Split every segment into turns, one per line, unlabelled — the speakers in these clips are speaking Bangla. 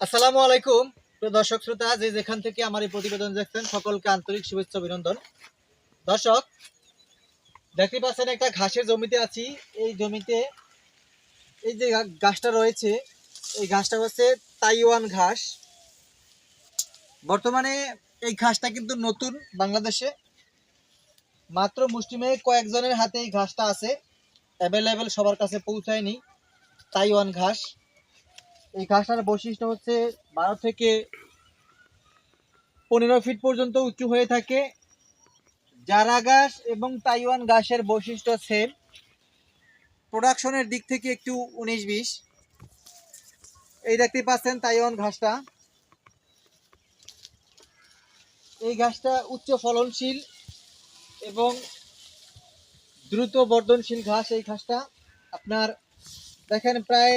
আসসালামু আলাইকুম। প্রিয় দর্শক শ্রোতা, যে যেখান থেকে আমার এই প্রতিবেদন দেখছেন, সকলকে আন্তরিক শুভেচ্ছা অভিনন্দন। দর্শক, দেখতে পাচ্ছেন একটা ঘাসের জমিতে আছি। এই জমিতে এই যে ঘাসটা রয়েছে, এই ঘাসটা হচ্ছে তাইওয়ান ঘাস। বর্তমানে এই ঘাসটা কিন্তু নতুন বাংলাদেশে। মাত্র মুষ্টিমেয় কয়েকজনের হাতে এই ঘাসটা আছে। অ্যাভেলেবেল সবার কাছে পৌঁছায়নি তাইওয়ান ঘাস। এই ঘাসটার বৈশিষ্ট্য হচ্ছে বারো থেকে পনেরো ফিট পর্যন্ত উঁচু হয়ে থাকে। জারা ঘাস এবং তাইওয়ান ঘাসের বৈশিষ্ট্য সেম প্রোডাকশনের দিক থেকে একটু উনিশ বিশ। এই দেখতে পাচ্ছেন তাইওয়ান ঘাসটা। এই ঘাসটা উচ্চ ফলনশীল এবং দ্রুত বর্ধনশীল ঘাস এই ঘাসটা। আপনার দেখেন প্রায়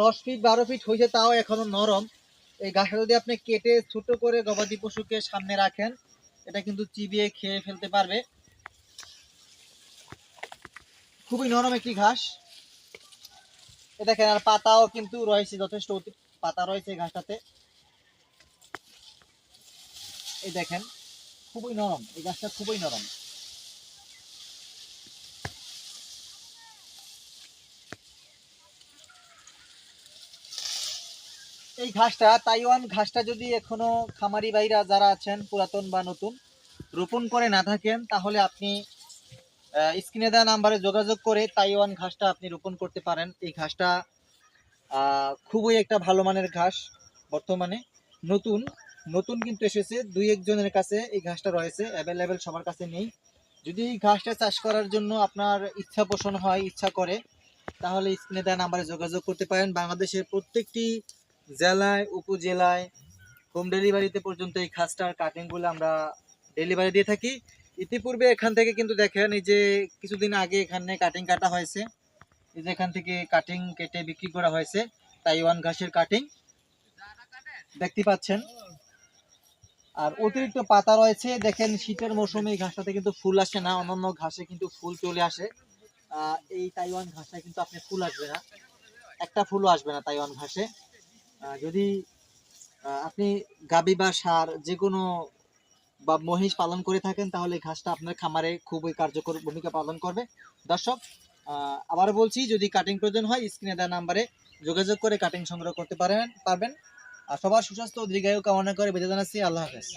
দশ ফিট বারো ফিট হয়েছে, তাও এখনও নরম। এই ঘাসটা যদি আপনি কেটে ছোট করে গবাদি পশুকে সামনে রাখেন, এটা কিন্তু চিবিয়ে খেয়ে ফেলতে পারবে। খুবই নরম একটি ঘাস। এ দেখেন, আর পাতাও কিন্তু রয়েছে, যথেষ্ট পাতা রয়েছে এই ঘাসটাতে। এই দেখেন, খুবই নরম, এই ঘাসটা খুবই নরম। এই ঘাসটা, তাইওয়ান ঘাসটা যদি এখনও খামারি ভাইরা যারা আছেন, পুরাতন বা নতুন, রোপণ করে না থাকেন, তাহলে আপনি স্ক্রিনে দেওয়া নাম্বারে যোগাযোগ করে তাইওয়ান ঘাসটা আপনি রোপণ করতে পারেন। এই ঘাসটা খুবই একটা ভালো মানের ঘাস বর্তমানে। নতুন নতুন কিন্তু এসেছে। দুই একজনের কাছে এই ঘাসটা রয়েছে অ্যাভেলেবেল সবার কাছে নেই। যদি এই ঘাসটা চাষ করার জন্য আপনার ইচ্ছা পোষণ হয়, ইচ্ছা করে, তাহলে স্ক্রিনে দেওয়া নাম্বারে যোগাযোগ করতে পারেন। বাংলাদেশের প্রত্যেকটি জেলায়, উপজেলায় হোম ডেলিভারিতে পর্যন্ত এই খাসটার কাটিংগুলো আমরা ডেলিভারি দিয়ে থাকি। ইতিপূর্বে এখান থেকে কিন্তু দেখেন এই যে কিছুদিন আগে এখানে কাটিং কাটা হয়েছে। এই যে এখান থেকে কাটিং কেটে বিক্রি করা হয়েছে তাইওয়ান ঘাসের কাটিং দেখতে পাচ্ছেন? আর অতিরিক্ত পাতা রয়েছে। দেখেন শীতের মৌসুমে এই ঘাসটাতে কিন্তু ফুল আসে না, অন্যান্য ঘাসে কিন্তু ফুল চলে আসে। এই তাইওয়ান ঘাসে কিন্তু আপনি ফুল আসবে না। একটা ফুলও আসবে না তাইওয়ান ঘাসে। যদি আপনি গাবি বা সার যে কোনো বা মহিষ পালন করে থাকেন, তাহলে ঘাসটা আপনার খামারে খুবই কার্যকর ভূমিকা পালন করবে। দর্শক আবার বলছি, যদি কাটিং প্রয়োজন হয় স্ক্রিনে দেওয়া নাম্বারে যোগাযোগ করে কাটিং সংগ্রহ করতে পারেন, পারবেন। আর সবার সুস্বাস্থ্য দীর্ঘায়ু কামনা করে বেঁধে জানাচ্ছি। আল্লাহ হাফেজ।